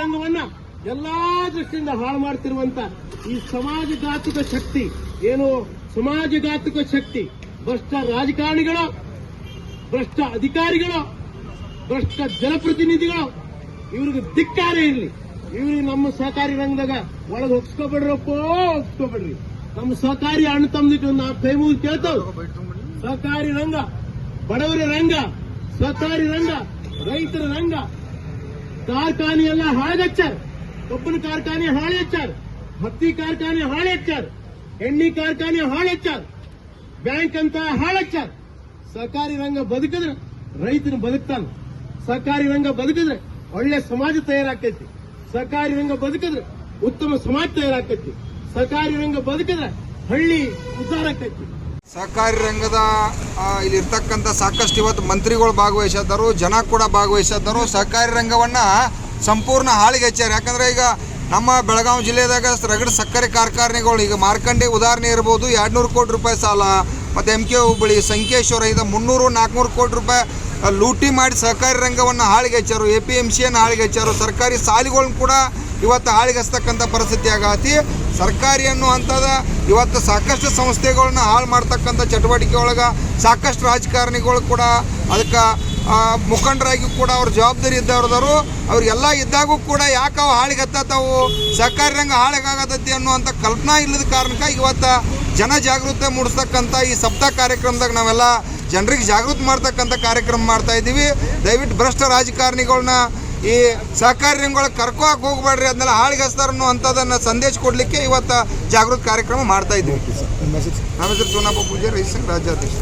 ರಂಗವನ್ನ ಎಲ್ಲಾ ದೃಷ್ಟಿಯಿಂದ ಹಾಳು ಮಾಡ್ತಿರುವಂತ ಈ ಸಮಾಜಘಾತುಕ ಶಕ್ತಿ ಏನು? ಸಮಾಜಘಾತುಕ ಶಕ್ತಿ. ಭ್ರಷ್ಟ ರಾಜಕಾರಣಿಗಳು, ಭ್ರಷ್ಟ ಅಧಿಕಾರಿಗಳು, ಭ್ರಷ್ಟ ಜನಪ್ರತಿನಿಧಿಗಳು, ಇವ್ರಿಗೆ ಧಿಕ್ಕಾರ ಇರಲಿ. ಇವ್ರಿಗೆ ನಮ್ಮ ಸಹಕಾರಿ ರಂಗದಾಗ ಒಳಗೆ ಹೊಕ್ಸ್ಕೊಬೇಡ್ರಪ್ಪ ಹೊಕ್ಸ್ಕೊಬೇಡ್ರಿ ನಮ್ಮ ಸಹಕಾರಿ ಅಣ್ಣ ತಮ್ದಿಟ್ಟು ನಾ ಕೈ ಕೇಳ್ತಾವ್. ಸಹಕಾರಿ ರಂಗ, ಬಡವರ ರಂಗ, ಸಹಕಾರಿ ರಂಗ, ರೈತರ ರಂಗ ಕಾರ್ಖಾನೆ ಎಲ್ಲ ಹಾಳಗಚ್ಚಾರ ಕಬ್ಬಿನ ಕಾರ್ಖಾನೆ ಹಾಳೆಚ್ಚಾರ ಹತ್ತಿ ಕಾರ್ಖಾನೆ ಹಾಳೆಚ್ಚಾರ ಎಣ್ಣೆ ಕಾರ್ಖಾನೆ ಹಾಳೆಚ್ಚಾರ ಬ್ಯಾಂಕ್ ಅಂತ ಹಾಳಚ್ಚಾರ ಸಹಕಾರಿ ರಂಗ ಬದುಕಿದ್ರೆ ರೈತನ ಬದುಕ್ತಾನ. ಸಹಕಾರಿ ರಂಗ ಬದುಕಿದ್ರೆ ಒಳ್ಳೆ ಸಮಾಜ ತಯಾರಾಕೈತಿ ಸಹಕಾರಿ ರಂಗ ಬದುಕಿದ್ರೆ ಉತ್ತಮ ಸಮಾಜ ತಯಾರಾಕೈತಿ ಸಹಕಾರಿ ರಂಗ ಬದುಕಿದ್ರೆ ಹಳ್ಳಿ ಉದ್ದಾರ ಆಕೈತಿ ಸಹಕಾರಿ ರಂಗದ ಇಲ್ಲಿ ಇಲ್ಲಿರ್ತಕ್ಕಂಥ ಸಾಕಷ್ಟು ಇವತ್ತು ಮಂತ್ರಿಗಳು ಭಾಗವಹಿಸಿದ್ದರು, ಜನ ಕೂಡ ಭಾಗವಹಿಸಿದ್ದರು. ಸಹಕಾರಿ ರಂಗವನ್ನು ಸಂಪೂರ್ಣ ಹಾಳಿಗೆ ಹಚ್ಚಾರ ಯಾಕಂದ್ರೆ ಈಗ ನಮ್ಮ ಬೆಳಗಾವಿ ಜಿಲ್ಲೆದಾಗ ರಗಡ ಸಕ್ಕರೆ ಕಾರ್ಖಾನೆಗಳು, ಈಗ ಮಾರ್ಕಂಡೆ ಉದಾಹರಣೆ ಇರ್ಬೋದು, ಎರಡುನೂರು ಕೋಟಿ ರೂಪಾಯಿ ಸಾಲ, ಮತ್ತು ಎಂ ಕೆ ಹುಬ್ಬಳ್ಳಿ ಸಂಕೇಶ್ವರ ಇದು ಮುನ್ನೂರು, ನಾಲ್ಕುನೂರು ಕೋಟಿ ರೂಪಾಯಿ ಲೂಟಿ ಮಾಡಿ ಸಹಕಾರಿ ರಂಗವನ್ನು ಹಾಳಿಗೆ ಹಚ್ಚಾರು ಎ ಪಿ ಎಂ ಸಿಯನ್ನು ಹಾಳಿಗೆ ಹಚ್ಚಾರು ಸರ್ಕಾರಿ ಸಾಲಿಗಳನ್ನ ಕೂಡ ಇವತ್ತು ಹಾಳಿಗಸ್ತಕ್ಕಂಥ ಪರಿಸ್ಥಿತಿ ಆಗತಿ. ಸರ್ಕಾರಿ ಅನ್ನುವಂಥದ ಇವತ್ತು ಸಾಕಷ್ಟು ಸಂಸ್ಥೆಗಳನ್ನ ಹಾಳು ಮಾಡ್ತಕ್ಕಂಥ ಚಟುವಟಿಕೆ ಒಳಗೆ ಸಾಕಷ್ಟು ರಾಜಕಾರಣಿಗಳು ಕೂಡ ಅದಕ್ಕೆ ಮುಖಂಡರಾಗಿ ಕೂಡ ಅವ್ರ ಜವಾಬ್ದಾರಿ ಇದ್ದವ್ರದವರು. ಅವ್ರಿಗೆಲ್ಲ ಇದ್ದಾಗೂ ಕೂಡ ಯಾಕೆ ಅವು ಹಾಳಿಗೆ ಹತ್ತತಾವು ಸರ್ಕಾರಿ ರಂಗ ಹಾಳಿಗಾಗತ್ತೆ ಅನ್ನುವಂಥ ಕಲ್ಪನಾ ಇಲ್ಲದ ಕಾರಣಕ್ಕೆ ಇವತ್ತು ಜನ ಜಾಗೃತಿ ಮೂಡಿಸ್ತಕ್ಕಂಥ ಈ ಸಪ್ತಾಹ ಕಾರ್ಯಕ್ರಮದಾಗ ನಾವೆಲ್ಲ ಜನರಿಗೆ ಜಾಗೃತಿ ಮಾಡ್ತಕ್ಕಂಥ ಕಾರ್ಯಕ್ರಮ ಮಾಡ್ತಾ ಇದ್ದೀವಿ. ದಯವಿಟ್ಟು ಭ್ರಷ್ಟ ರಾಜಕಾರಣಿಗಳನ್ನ ಈ ಸಹಕಾರಿ ರಂಗಗಳಿಗೆ ಕರ್ಕೋಕ್ ಹೋಗ್ಬೇಡ್ರಿ ಅದನ್ನೆಲ್ಲ ಹಾಳಿಗೆ ಹಚ್ತಾರ ಅನ್ನುವಂಥದ್ದನ್ನ ಸಂದೇಶ ಕೊಡಲಿಕ್ಕೆ ಇವತ್ತು ಜಾಗೃತಿ ಕಾರ್ಯಕ್ರಮ ಮಾಡ್ತಾ ಇದ್ದೀವಿ. ನಮ್ಮ ಹೆಸರು ಸೋನಪ್ಪ ಪೂಜಾರಿ ರಾಜ್ಯಾಧ್ಯಕ್ಷ.